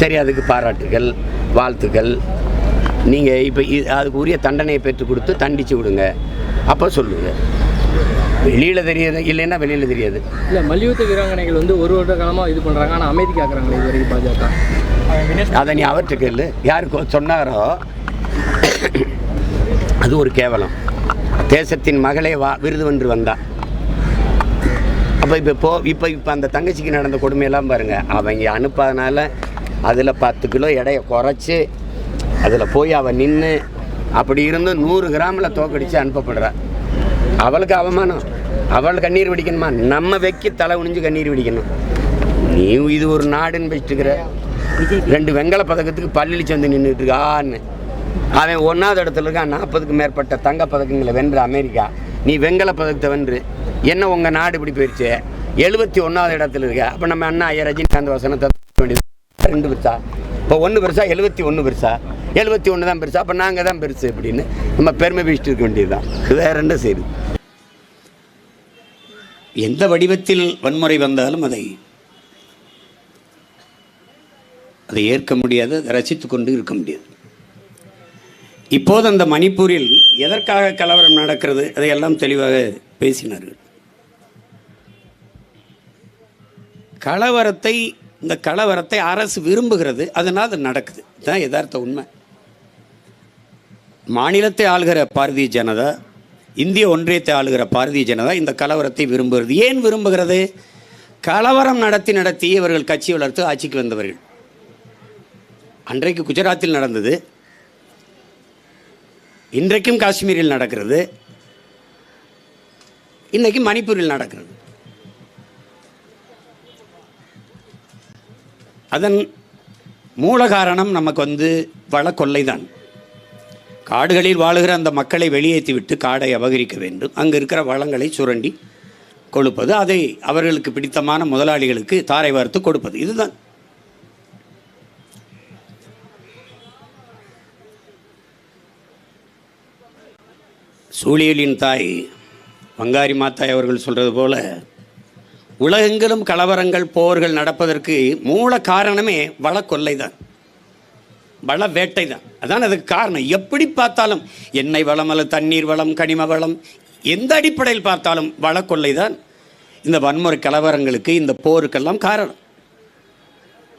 சரி அதுக்கு பாராட்டுகள் வாழ்த்துக்கள் நீங்கள் இப்போ அதுக்கு உரிய தண்டனையை பெற்றுக் கொடுத்து தண்டிச்சு விடுங்க. அப்போ சொல்லுங்கள் வெளியில் தெரியாது இல்லைன்னா வெளியில் தெரியாது. இல்லை மல்யுத்த வீராங்கனைகள் வந்து ஒரு வருட காலமாக இது பண்ணுறாங்க ஆனால் அமைதி காக்குறாங்களே இது வரைக்கும் பாஜக. அதை நீ அவர்கிட்ட கேளு. யாருக்கு சொன்னாரோ அது ஒரு கேவலம். தேசத்தின் மகளே வா விருது வென்று வந்தா. இப்போ இப்போ போ இப்போ இப்போ அந்த தங்கச்சிக்கு நடந்த கொடுமையெல்லாம் பாருங்கள் அவங்க அனுப்பாதனால அதில் பத்து கிலோ எடையை குறைச்சி அதில் போய் அவள் நின்று அப்படி இருந்து நூறு கிராமில் தோக்கடிச்சு அனுப்பப்படுறா. அவளுக்கு அவமானம். அவள் கண்ணீர் வெடிக்கணுமா? நம்ம வைக்கி தலை குனிஞ்சு கண்ணீர் வெடிக்கணும். நீ இது ஒரு நாடுன்னு வச்சுட்டுக்கிற ரெண்டு வெங்கல பதக்கத்துக்கு பள்ளியில் வந்து நின்றுட்டு இருக்கான்னு அவன் ஒன்றாவது இடத்துல இருக்கான். நாற்பதுக்கு மேற்பட்ட தங்க பதக்கங்களை வென்ற அமெரிக்கா. நீ வெங்கல பதக்கத்தை வென்று என்ன உங்கள் நாடு இப்படி போயிடுச்சு எழுபத்தி ஒன்றாவது இடத்துல இருக்க. அப்போ நம்ம அண்ணா ஐயா ரஜினிகாந்த் வசனத்தை வேண்டியது. ரெண்டு பெருசா. இப்போ ஒன்று பெருசா எழுபத்தி ஒன்று பெருசா. எழுபத்தி ஒன்று தான் பெருசா. அப்போ நாங்கள் தான் பெருசு அப்படின்னு நம்ம பெருமை பேசிட்டு இருக்க வேண்டியது தான் வேற என்ன செய்யுது எந்த வடிவத்தில் வன்முறை வந்தாலும் அதை அதை ஏற்க முடியாது அதை ரசித்து கொண்டு இருக்க முடியாது. இப்போது அந்த மணிப்பூரில் எதற்காக கலவரம் நடக்கிறது? அதையெல்லாம் தெளிவாக பேசினார்கள். கலவரத்தை இந்த கலவரத்தை அரசு விரும்புகிறது. அதனால் அது நடக்குது. இதுதான் யதார்த்த உண்மை. மாநிலத்தை ஆளுகிற பாரதிய ஜனதா இந்திய ஒன்றியத்தை ஆளுகிற பாரதிய ஜனதா இந்த கலவரத்தை விரும்புகிறது. ஏன் விரும்புகிறது? கலவரம் நடத்தி நடத்தி இவர்கள் கட்சி வளர்த்து ஆட்சிக்கு வந்தவர்கள். அன்றைக்கு குஜராத்தில் நடந்தது. இன்றைக்கும் காஷ்மீரில் நடக்கிறது. இன்றைக்கு மணிப்பூரில் நடக்கிறது. அதன் மூல காரணம் நமக்கு வந்து வள கொள்ளைதான் காடுகளில் வாழுகிற அந்த மக்களை வெளியேற்றி விட்டு காடை அபகரிக்க வேண்டும். அங்கே இருக்கிற வளங்களை சுரண்டி கொடுப்பது அதை அவர்களுக்கு பிடித்தமான முதலாளிகளுக்கு தாரை வார்த்து கொடுப்பது. இதுதான். சூழியலின் தாய் வங்காரி மாத்தாய் அவர்கள் சொல்கிறது போல உலகெங்கிலும் கலவரங்கள் போர்கள் நடப்பதற்கு மூல காரணமே வள கொள்ளை தான் வள வேட்டை தான் அதான் அதுக்கு காரணம். எப்படி பார்த்தாலும் எண்ணெய் வளம் அல்லது தண்ணீர் வளம் கனிம வளம் எந்த அடிப்படையில் பார்த்தாலும் வள கொள்ளை தான் இந்த வன்முறை கலவரங்களுக்கு இந்த போருக்கெல்லாம் காரணம்.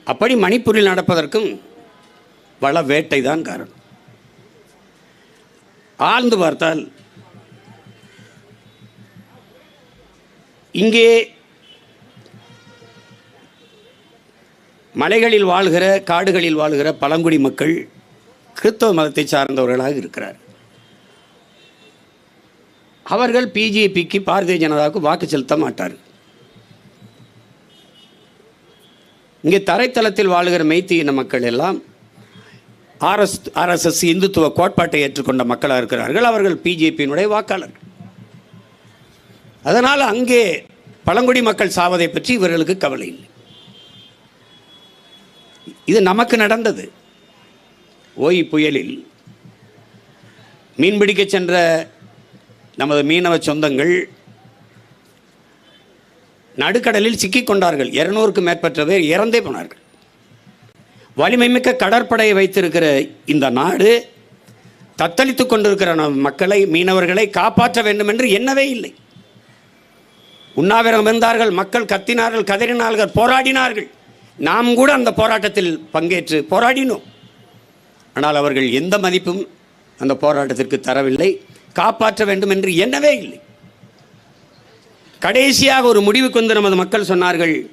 அப்படி மணிப்பூரில் நடப்பதற்கும் வள வேட்டை தான் காரணம். ஆழ்ந்து பார்த்தால் இங்கே மலைகளில் வாழ்கிற காடுகளில் வாழ்கிற பழங்குடி மக்கள் கிறிஸ்தவ மதத்தை சார்ந்தவர்களாக இருக்கிறார். அவர்கள் பிஜேபிக்கு பாரதிய ஜனதாவுக்கு வாக்கு செலுத்த மாட்டார் இங்கே தரைத்தளத்தில் வாழ்கிற மெய்த்தி இன மக்கள் எல்லாம் ஆர்எஸ் ஆர்எஸ்எஸ் இந்துத்துவ கோட்பாட்டை ஏற்றுக்கொண்ட மக்களாக இருக்கிறார்கள். அவர்கள் பிஜேபியினுடைய வாக்காளர்கள். அதனால் அங்கே பழங்குடி மக்கள் சாவதை பற்றி இவர்களுக்கு கவலை இல்லை. இது நமக்கு நடந்தது. ஓய் புயலில் மீன்பிடிக்க சென்ற நமது மீனவ சொந்தங்கள் நடுக்கடலில் சிக்கிக் கொண்டார்கள். இருநூறுக்கு மேற்பட்ட பேர் இறந்தே போனார்கள். வலிமைமிக்க கடற்படையை வைத்திருக்கிற இந்த நாடு தத்தளித்துக் கொண்டிருக்கிற மக்களை மீனவர்களை காப்பாற்ற வேண்டும் என்று எண்ணவே இல்லை. உண்ணாவிரதம் இருந்தார்கள் மக்கள் கத்தினார்கள் கதறினார்கள் போராடினார்கள். நாம் கூட அந்த போராட்டத்தில் பங்கேற்று போராடினோம். ஆனால் அவர்கள் எந்த மதிப்பும் அந்த போராட்டத்திற்கு தரவில்லை. காப்பாற்ற வேண்டும் என்று எண்ணவே இல்லை. கடைசியாக ஒரு முடிவுக்கு வந்து நமது மக்கள் சொன்னார்கள்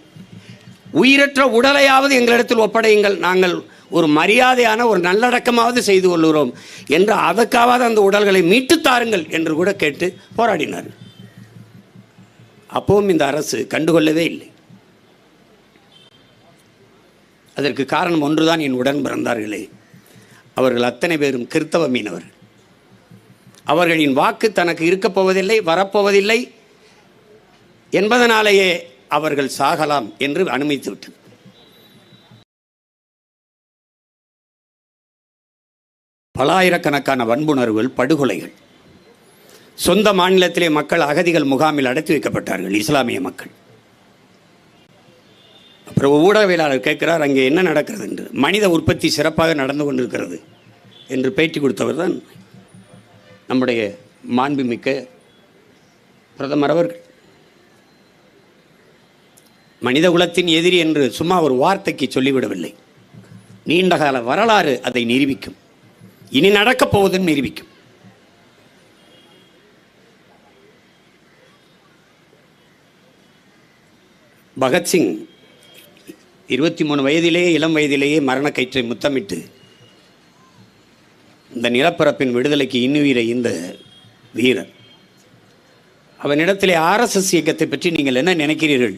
உயிரற்ற உடலையாவது எங்களிடத்தில் ஒப்படையுங்கள். நாங்கள் ஒரு மரியாதையான ஒரு நல்லடக்கமாவது செய்து கொள்கிறோம் என்று அதற்காவது அந்த உடல்களை மீட்டுத் தாருங்கள் என்று கூட கேட்டு போராடினார்கள். அப்பவும் இந்த அரசு கண்டுகொள்ளவே இல்லை. அதற்கு காரணம் ஒன்றுதான் என் உடன் பிறந்தார்களே. அவர்கள் அத்தனை பேரும் கிறித்தவ மீனவர்கள். அவர்களின் வாக்கு தனக்கு இருக்கப் போவதில்லை வரப்போவதில்லை என்பதனாலேயே அவர்கள் சாகலாம் என்று அனுமதித்து விட்டது. பலாயிரக்கணக்கான வன்புணர்வுகள் படுகொலைகள் சொந்த மாநிலத்திலே மக்கள் அகதிகள் முகாமில் அடைத்து வைக்கப்பட்டார்கள் இஸ்லாமிய மக்கள். அப்புறம் ஊடகவியலாளர் கேட்கிறார் அங்கே என்ன நடக்கிறது என்று. மனித உற்பத்தி சிறப்பாக நடந்து கொண்டிருக்கிறது என்று பேட்டி கொடுத்தவர் தான் நம்முடைய மாண்புமிக்க பிரதமர் அவர்கள். மனித குலத்தின் எதிரி என்று சும்மா ஒரு வார்த்தைக்கு சொல்லிவிடவில்லை. நீண்டகால வரலாறு அதை நிரூபிக்கும். இனி நடக்கப் போவதும் நிரூபிக்கும். பகத்சிங் இருபத்தி மூணு வயதிலேயே இளம் வயதிலேயே மரணக்கயிற்றை முத்தமிட்டு இந்த நிலப்பரப்பின் விடுதலைக்கு இன்னுயிரை இந்த வீரர். அவனிடத்திலே ஆர்எஸ்எஸ் இயக்கத்தை பற்றி நீங்கள் என்ன நினைக்கிறீர்கள்?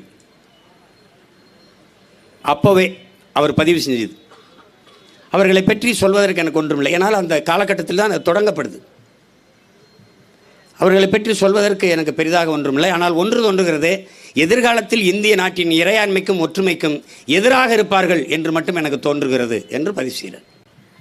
அப்போவே அவர் பதிவு செஞ்சது. அவர்களை பற்றி சொல்வதற்கு எனக்கு ஒன்றுமில்லை. ஏன்னால் அந்த காலகட்டத்தில் தான் அது தொடங்கப்படுது. அவர்களை பற்றி சொல்வதற்கு எனக்கு பெரிதாக ஒன்றுமில்லை. ஆனால் ஒன்று தோன்றுகிறது. எதிர்காலத்தில் இந்திய நாட்டின் இறையாண்மைக்கும் ஒற்றுமைக்கும் எதிராக இருப்பார்கள் என்று மட்டும் எனக்கு தோன்றுகிறது என்று பதிவு